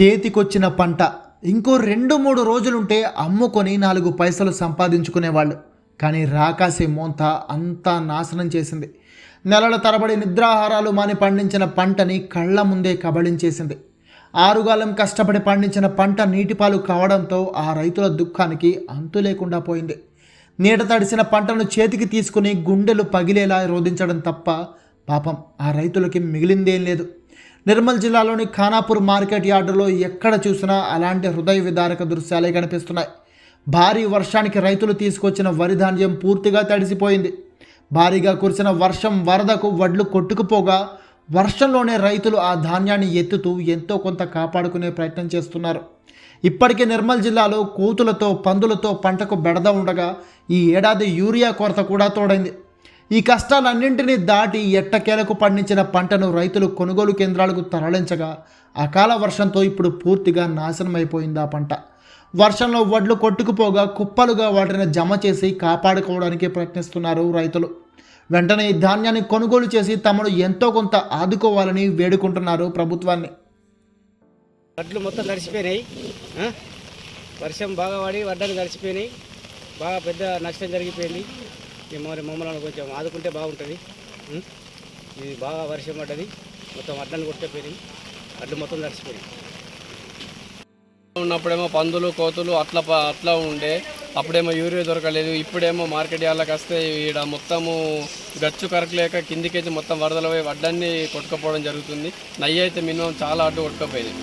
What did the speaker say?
చేతికొచ్చిన పంట. ఇంకో రెండు మూడు రోజులుంటే అమ్ముకొని నాలుగు పైసలు సంపాదించుకునేవాళ్ళు. కానీ రాకాసి మోంత అంతా నాశనం చేసింది. నెలల తరబడి నిద్రాహారాలు మాని పండించిన పంటని కళ్ళ ముందే కబళించేసింది. ఆరుగాలం కష్టపడి పండించిన పంట నీటిపాలు కావడంతో ఆ రైతుల దుఃఖానికి అంతు లేకుండా పోయింది. నీట తడిసిన పంటను చేతికి తీసుకుని గుండెలు పగిలేలా రోధించడం తప్ప పాపం ఆ రైతులకి మిగిలిందేం లేదు. నిర్మల్ జిల్లాలోని ఖానాపూర్ మార్కెట్ యార్డులో ఎక్కడ చూసినా అలాంటి హృదయ విదారక దృశ్యాలే కనిపిస్తున్నాయి. భారీ వర్షానికి రైతులు తీసుకొచ్చిన వరి ధాన్యం పూర్తిగా తడిసిపోయింది. భారీగా కురిసిన వర్షం వరదకు వడ్లు కొట్టుకుపోగా వర్షంలోనే రైతులు ఆ ధాన్యాన్ని ఎత్తుతూ ఎంతో కొంత కాపాడుకునే ప్రయత్నం చేస్తున్నారు. ఇప్పటికే నిర్మల్ జిల్లాలో కోతులతో పందులతో పంటకు బెడద ఉండగా ఈ ఏడాది యూరియా కొరత కూడా తోడైంది. ఈ కష్టాలన్నింటినీ దాటి ఎట్టకేలకు పండించిన పంటను రైతులు కొనుగోలు కేంద్రాలకు తరలించగా అకాల వర్షంతో ఇప్పుడు పూర్తిగా నాశనం ఆ పంట. వర్షంలో వడ్లు కొట్టుకుపోగా కుప్పలుగా వాటిని జమ చేసి కాపాడుకోవడానికి ప్రయత్నిస్తున్నారు రైతులు. వెంటనే ధాన్యాన్ని కొనుగోలు చేసి తమను ఎంతో కొంత ఆదుకోవాలని వేడుకుంటున్నారు ప్రభుత్వాన్ని. వడ్లు మొత్తం నడిచిపోయినాయి. వర్షం బాగా పడి వడ్డలు నడిచిపోయినాయి. బాగా పెద్ద నష్టం జరిగిపోయింది. మరి మమ్మల్ని కొంచెం ఆదుకుంటే బాగుంటుంది. ఇది బాగా వర్షం పడ్డది. మొత్తం వడ్లను కొట్టేపోయినాయి. అడ్డు మొత్తం తడిసిపోయినాయి. ఉన్నప్పుడేమో పందులు కోతులు అట్లా అట్లా ఉండే. అప్పుడేమో యూరియా దొరకలేదు. ఇప్పుడేమో మార్కెట్ యార్డ్లకు వస్తే ఈడ మొత్తము గచ్చు కరకలేక కిందికేసి మొత్తం వరదలు పోయి వడ్డన్ని కొట్టుకపోవడం జరుగుతుంది. నయ్యి అయితే మినిమం చాలా అడ్డు కొట్టుకపోయింది